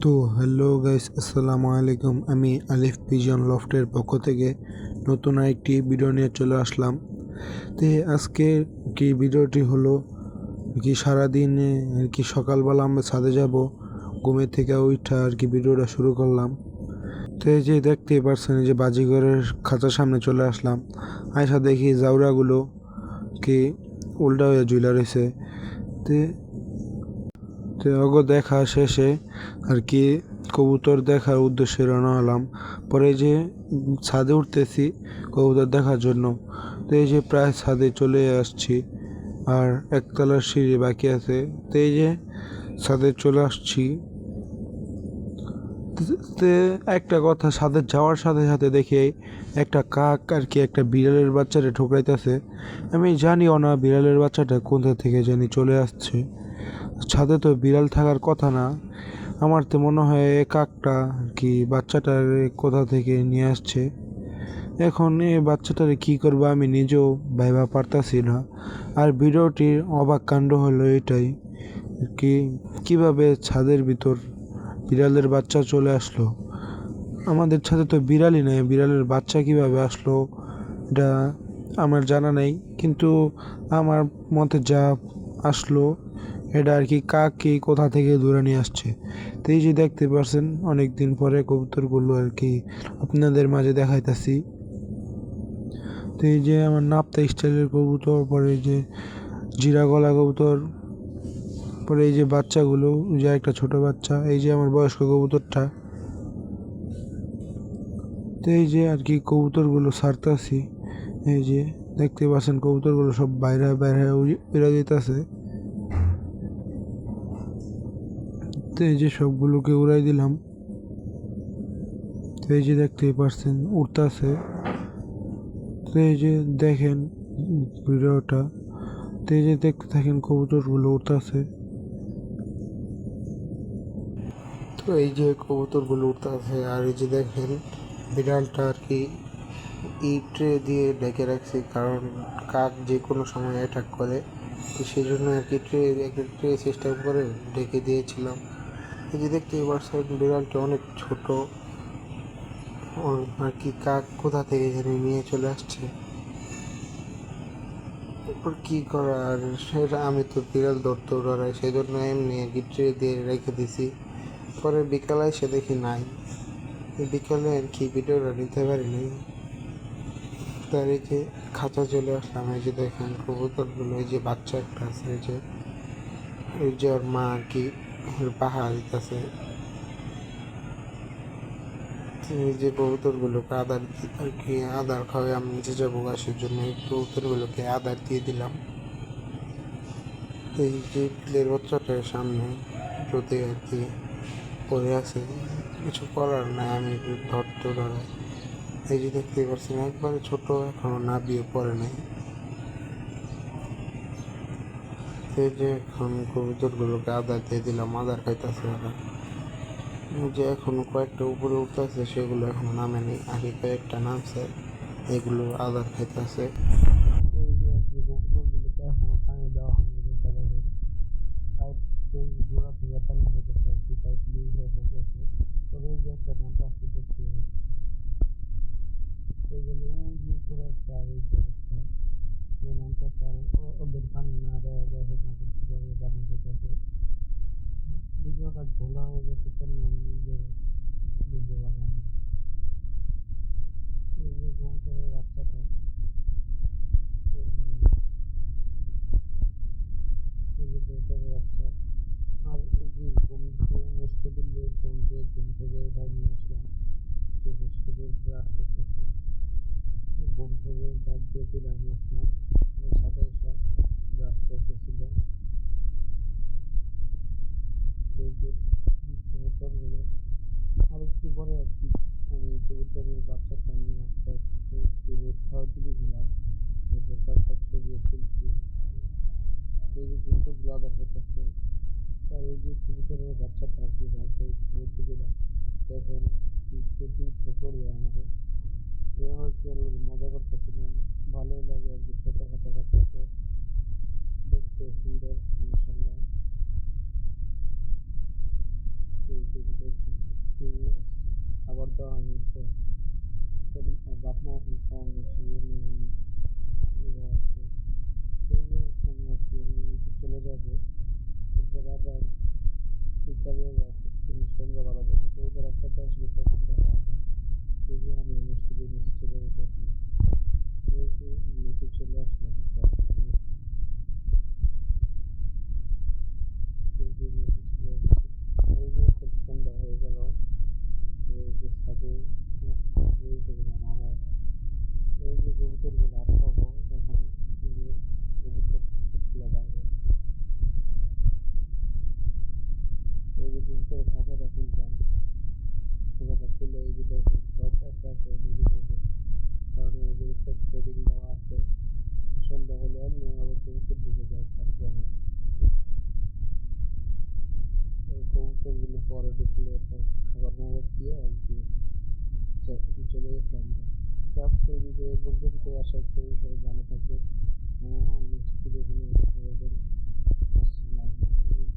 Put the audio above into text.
তো hello guys আসসালামু আলাইকুম। আমি আলিফ পিজন লফটের পক্ষ থেকে নতুন আরেকটি ভিডিও নিয়ে চলে আসলাম। তো আজকে কি ভিডিওটি হলো? কি সারাদিনে আর কি সকালবেলা আমরা ছাদে যাব, ঘুমের থেকে উঠা আর কি ভিডিওটা শুরু করলাম। তো এই যে দেখতেই পারছেন যে বাজিঘরের খাঁচার সামনে চলে আসলাম। আয়সা দেখি জাউরাগুলো কি উল্টা হয়ে ঝুলা রয়েছে। তো তো অগ দেখা শেষে আর কি কবুতর দেখার উদ্দেশ্যে রওনা হলাম। পরে যে ছাদে উঠতেছি কবুতর দেখার জন্য। তো এই যে প্রায় ছাদে চলে আসছি আর একতলার সিঁড়ি বাকি আছে। তো এই যে ছাদে চলে আসছি। একটা কথা, ছাদে যাওয়ার সাথে সাথে দেখি একটা কাক আর কি একটা বিড়ালের বাচ্চাটা ঠোকরাইতেছে। আমি জানিও না বিড়ালের বাচ্চাটা কোথা থেকে জানি চলে আসছে। ছাদে তো বিড়াল থাকার কথা না। আমার তো মনে হয় এ কাকটা কি বাচ্চাটার কোথা থেকে নিয়ে আসছে? এখন এ বাচ্চাটারে কি করব আমি নিজেও ভাইবা পারতাছি না। আর ভিডিওটির অবাক কাণ্ড হলো এটাই কি, কীভাবে ছাদের ভিতর বিড়ালের বাচ্চা চলে আসলো? আমাদের ছাদে তো বিড়ালই নেই, বিড়ালের বাচ্চা কীভাবে আসলো এটা আমার জানা নেই। কিন্তু আমার মতে যা আসলো এটা আর কি কাক কি কোথা থেকে দূরে নিয়ে আসছে? তো এই যে দেখতে পারছেন অনেক দিন পরে কবুতরগুলো আর কি আপনাদের মাঝে দেখাইতেছি। তো এই যে আমার নাপ্তা স্টাইলের কবুতর, পরে যে জিরা গলা কবুতর, পরে এই যে বাচ্চাগুলো যে একটা ছোট বাচ্চা, এই যে আমার বয়স্ক কবুতরটা। তো এই যে আর কি কবুতরগুলো ছাড়তাছি, এই যে দেখতে পাচ্ছেন কবুতরগুলো সব বাইরে বাইরে বেরো যেতেছে তো এই যে সবগুলোকে উড়াই দিলাম, তো এই যে দেখতেই পারছেন, উড়তাছে। তো এই যে দেখেন ভিডিওটা, তো এই যে দেখতে থাকেন কবুতরগুলো উড়তাছে। তো এই যে কবুতরগুলো উঠতেছে আর এই যে দেখেন বিড়ালটা আর কি ইটে দিয়ে ডেকে রাখছি, কারণ কাক যে কোনো সময় অ্যাটাক করে। তো সেই জন্য আর কি ট্রে, একটা ট্রে সিস্টেম করে ডেকে দিয়েছিলাম। এই যে দেখতে পাচ্ছেন বিড়ালটা অনেক ছোট। আর কি কাক কোথা থেকে জানি নিয়ে চলে আসছে। এরপর কি করা? আর সেটা আমি তো বিড়াল ধরতেও ডরাই সেই জন্য এমনি আর কি ট্রে দিয়ে রেখে দিছি। পরে বিকালে এসে দেখি নাই। বিকালে আর কি ভিডিওটা নিতে পারিনি। তার এই যে খাঁচা চলে আসলাম, এই যে দেখেন কবুতরগুলো, এই যে বাচ্চা একটা আছে এই যে ওর মা আর কি পাহাড় দিতেছে যে কবুতরগুলোকে আদার আর কি আদার খাওয়াই আমি নিচে যাব গাছের জন্য, এই কবুতরগুলোকে আদার দিয়ে দিলাম। এই যে পিলের বাচ্চাটার সামনে যদি আর কি পড়ে আছে, কিছু করার নাই, আমি ধরতে ধরাই এই যে দেখতে পাচ্ছেন একবারে ছোট, এখনও না বিয়ে পড়ে নাই এই যে এখন কবুতরগুলোকে আদার দিয়ে দিলাম আদার খাইতেছে ওরা এই যে এখনও কয়েকটা উপরে উঠতেছে সেগুলো এখনও নামে নেই আগে কয়েকটা নামছে এগুলো আদার খাইতেছে এই যে আর কি কবুতরগুলোকে এখনও পানি দেওয়া হয়নি দেখা যাবে পাইপ গোড়া থেকে পানি হইতেছে আর কি পাইপ লিক হয়ে পড়তেছে তবে এই যে একটা কীভাবে পানি ভিডিওটা ঘোলা হয়ে গেছে কেন নিজে বুঝতে পারলাম এই যে কবুতরের বাচ্চাটা এই যে বাচ্চা আর এই যে ঘুম ঘুম থেকে ঘুম থেকে নিয়ে আসলাম সে মুসকে ব্রাশ করতেছি ঘুম থেকে দিয়ে তুলে আমি আসলাম সাথে এসে ব্রাশ করতেছিল এই যে কবুতরগুলো পরে আর কি আমি কবুতরের বাচ্চাটা নিয়ে একটু রোদ খাওয়া কয়েকটা ছবি তুলছি এই যে কবুতরগুলো আবার হতেছে আর এই যে কবুতরের বাচ্চাটা আর কি ভাইকে রোদ দিকে দেখেন সেটি পড়বে আমাদের এভাবে কি মজা করতেছিলাম ভালোই লাগে আর কি। চলে গেছি আমরা ক্লাস তৈরি পর্যন্ত আশা করি সবাই ভালো থাকবে নেক্সট আসসালামু আলাইকুম।